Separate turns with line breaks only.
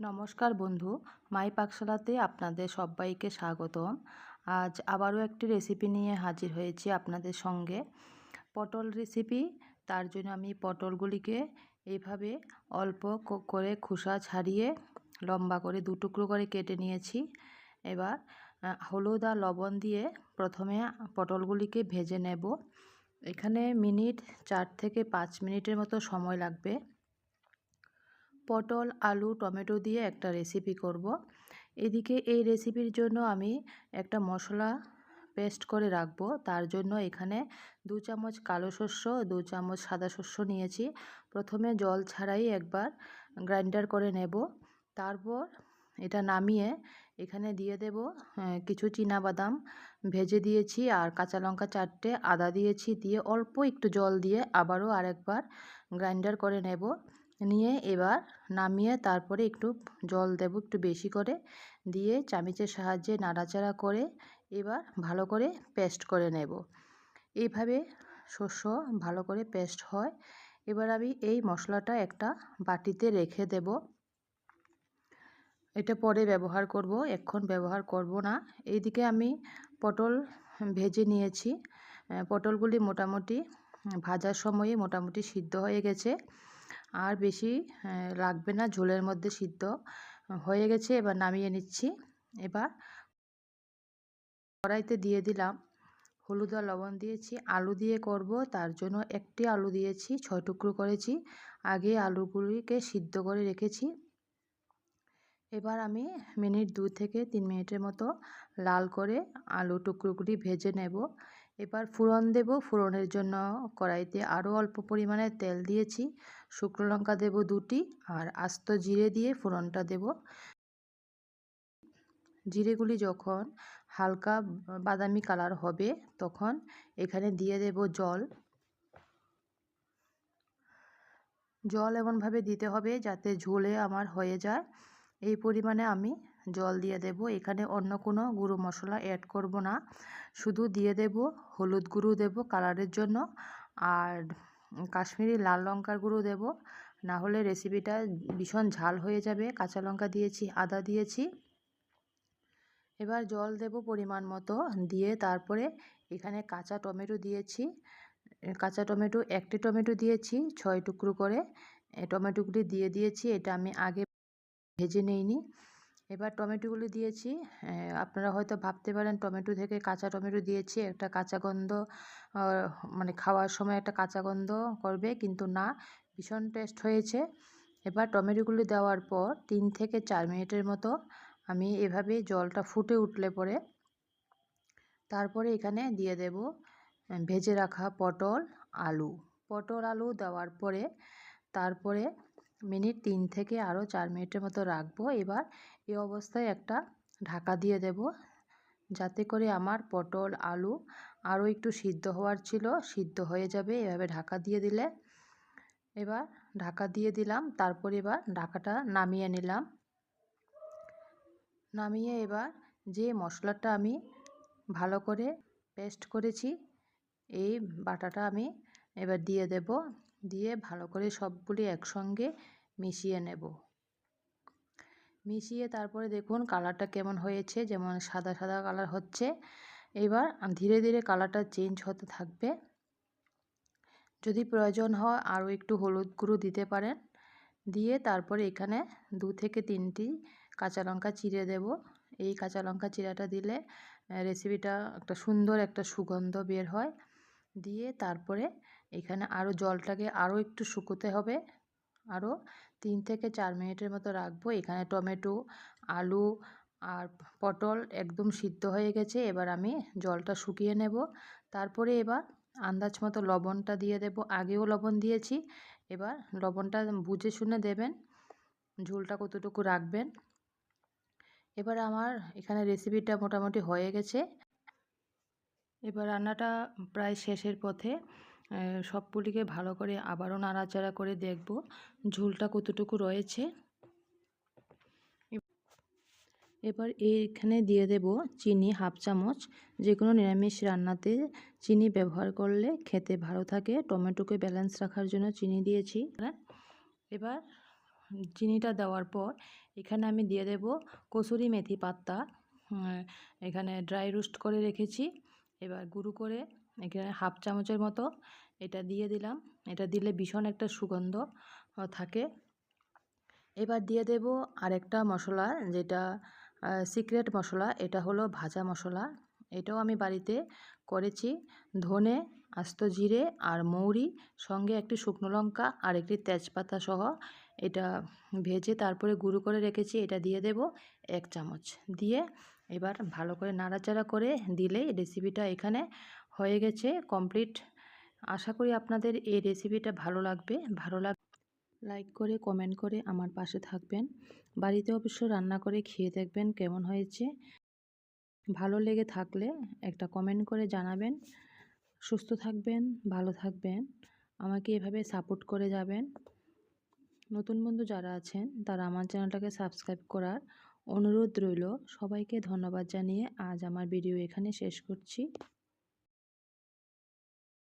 নমস্কার বন্ধু, মাই পাকশালাতে আপনাদের সবাইকে স্বাগতম। আজ আবারও একটি রেসিপি নিয়ে হাজির হয়েছি আপনাদের সঙ্গে। পটল রেসিপি তার জন্য আমি পটলগুলিকে এইভাবে অল্প করে খোসা ছাড়িয়ে লম্বা করে দু টুকরো করে কেটে নিয়েছি। এবার হলুদ আর লবণ দিয়ে প্রথমে পটলগুলিকে ভেজে নেব। এখানে মিনিট চার থেকে পাঁচ মিনিটের মতো সময় লাগবে। পটল, আলু, টমেটো দিয়ে একটা রেসিপি করব। এদিকে এই রেসিপির জন্য আমি একটা মশলা পেস্ট করে রাখব। তার জন্য এখানে দু চামচ কালো শস্য দু চামচ সাদা শস্য নিয়েছি। প্রথমে জল ছাড়াই একবার গ্রাইন্ডার করে নেব। তারপর এটা নামিয়ে এখানে দিয়ে দেব কিছু বাদাম ভেজে দিয়েছি আর কাঁচা লঙ্কা চারটে আদা দিয়েছি। দিয়ে অল্প একটু জল দিয়ে আবারও আরেকবার গ্রাইন্ডার করে নেব। নিয়ে এবার নামিয়ে তারপরে একটু জল দেব একটু বেশি করে। দিয়ে চামিচের সাহায্যে নাড়াচাড়া করে এবার ভালো করে পেস্ট করে নেব। এইভাবে শস্য ভালো করে পেস্ট হয়। এবার আমি এই মশলাটা একটা বাটিতে রেখে দেব। এটা পরে ব্যবহার করব, এখন ব্যবহার করব না। এইদিকে আমি পটল ভেজে নিয়েছি। পটলগুলি মোটামুটি ভাজার সময়ে মোটামুটি সিদ্ধ হয়ে গেছে। আর বেশি লাগবে না, ঝোলের মধ্যে সিদ্ধ হয়ে গেছে, এবার নামিয়ে নিচ্ছি। এবার কড়াইতে দিয়ে দিলাম হলুদ আর লবণ দিয়েছি। আলু দিয়ে করব, তার জন্য একটি আলু দিয়েছি, ছয় টুকরো করেছি। আগে আলুগুলিকে সিদ্ধ করে রেখেছি। এবার আমি মিনিট দু থেকে তিন মিনিটের মতো লাল করে আলু টুকরোগুলি ভেজে নেব। এবার ফোড়ন দেব, ফোড়নের জন্য কড়াইতে আরও অল্প পরিমাণে তেল দিয়েছি। শুকনো লঙ্কা দেব দুটি আর আস্ত জিরে দিয়ে ফোড়নটা দেব। জিরেগুলি যখন হালকা বাদামি কালার হবে তখন এখানে দিয়ে দেব জল। জল এমনভাবে দিতে হবে যাতে ঝোলে আমার হয়ে যায়। এই পরিমাণে আমি জল দিয়ে দেব। এখানে অন্য কোনো গুঁড়ো মশলা অ্যাড করব না। শুধু দিয়ে দেব, হলুদ গুঁড়ো দেব কালারের জন্য আর কাশ্মীরি লাল লঙ্কার গুঁড়ো দেব। না হলে রেসিপিটা ভীষণ ঝাল হয়ে যাবে। কাঁচা লঙ্কা দিয়েছি, আদা দিয়েছি। এবার জল দেব পরিমাণ মতো দিয়ে তারপরে এখানে কাঁচা টমেটো দিয়েছি। কাঁচা টমেটো, একটি টমেটো দিয়েছি ছয় টুকরো করে। টমেটোগুলি দিয়ে দিয়েছি। এটা আমি আগে ভেজে নেইনি। এবার টমেটোগুলি দিয়েছি। আপনারা হয়তো ভাবতে পারেন, টমেটো থেকে কাঁচা টমেটো দিয়েছি। একটা কাঁচা গন্ধ মানে খাওয়ার সময় একটা কাঁচা গন্ধ করবে, কিন্তু না, ভীষণ টেস্ট হয়েছে। এবার টমেটোগুলি দেওয়ার পর তিন থেকে চার মিনিটের মতো আমি এভাবে জলটা ফুটে উঠলে পরে তারপরে এখানে দিয়ে দেব ভেজে রাখা পটল, আলু। পটল, আলু দেওয়ার পরে তারপরে মিনিট তিন থেকে আরও চার মিনিটের মতো রাখব। এবার এই অবস্থায় একটা ঢাকা দিয়ে দেব, যাতে করে আমার পটল, আলু আরও একটু সিদ্ধ হওয়ার ছিল, সিদ্ধ হয়ে যাবে এভাবে ঢাকা দিয়ে দিলে। এবার ঢাকা দিয়ে দিলাম, তারপর এবার ঢাকাটা নামিয়ে নিলাম। নামিয়ে এবার যে মশলাটা আমি ভালো করে পেস্ট করেছি, এই বাটাটা আমি এবার দিয়ে দেব। দিয়ে ভালো করে সবগুলি একসঙ্গে মিশিয়ে নেব। মিশিয়ে তারপরে দেখুন কালারটা কেমন হয়েছে, যেমন সাদা সাদা কালার হচ্ছে। এবার ধীরে ধীরে কালারটা চেঞ্জ হতে থাকবে। যদি প্রয়োজন হয় আরও একটু হলুদ গুঁড়ো দিতে পারেন। দিয়ে তারপরে এখানে দু থেকে তিনটি কাঁচা লঙ্কা চিড়ে দেব। এই কাঁচা লঙ্কা চিরাটা দিলে রেসিপিটা একটা সুন্দর একটা সুগন্ধ বের হয়। দিয়ে তারপরে এখানে আরও জলটাকে আরও একটু শুকোতে হবে। আরও তিন থেকে চার মিনিটের মতো রাখব। এখানে টমেটো, আলু আর পটল একদম সিদ্ধ হয়ে গেছে। এবার আমি জলটা শুকিয়ে নেব। তারপরে এবার আন্দাজ মতো লবণটা দিয়ে দেব। আগেও লবণ দিয়েছি। এবার লবণটা বুঝে শুনে দেবেন ঝোলটা কতটুকু রাখবেন। এবার আমার এখানে রেসিপিটা মোটামুটি হয়ে গেছে। এবার রান্নাটা প্রায় শেষের পথে সবগুলিকে ভালো করে আবারও নাড়াচাড়া করে দেখব ঝোলটা কতটুকু রয়েছে। এবার এইখানে দিয়ে দেব চিনি হাফ চামচ যে কোনো নিরামিষ রান্নাতে চিনি ব্যবহার করলে খেতে ভালো থাকে। টমেটোকে ব্যালেন্স রাখার জন্য চিনি দিয়েছি। এবার চিনিটা দেওয়ার পর এখানে আমি দিয়ে দেব কসুরি মেথি পাত্তা এখানে ড্রাই রোস্ট করে রেখেছি। এবার গুঁড়ো করে এখানে হাফ চামচের মতো এটা দিয়ে দিলাম। এটা দিলে ভীষণ একটা সুগন্ধ থাকে। এবার দিয়ে দেব আরেকটা মশলা যেটা সিক্রেট মশলা, এটা হলো ভাজা মশলা। এটাও আমি বাড়িতে করেছি। ধনে, আস্ত জিরে আর মৌরি, সঙ্গে একটি শুকনো লঙ্কা আর একটি তেজপাতা সহ এটা ভেজে তারপরে গুঁড়ো করে রেখেছি। এটা দিয়ে দেব এক চামচ। দিয়ে এবার ভালো করে নাড়াচাড়া করে দিলেই রেসিপিটা এখানে হয়ে গেছে কমপ্লিট আশা করি আপনাদের এই রেসিপিটা ভালো লাগবে। ভালো লাগ লাইক করে কমেন্ট করে আমার পাশে থাকবেন। বাড়িতে অবশ্য রান্না করে খেয়ে দেখবেন কেমন হয়েছে। ভালো লেগে থাকলে একটা কমেন্ট করে জানাবেন। সুস্থ থাকবেন, ভালো থাকবেন। আমাকে এভাবে সাপোর্ট করে যাবেন। নতুন বন্ধু যারা আছেন, তারা আমার চ্যানেলটাকে সাবস্ক্রাইব করার অনুরোধ রইল সবাইকে ধন্যবাদ জানিয়ে আজ আমার ভিডিও এখানে শেষ করছি।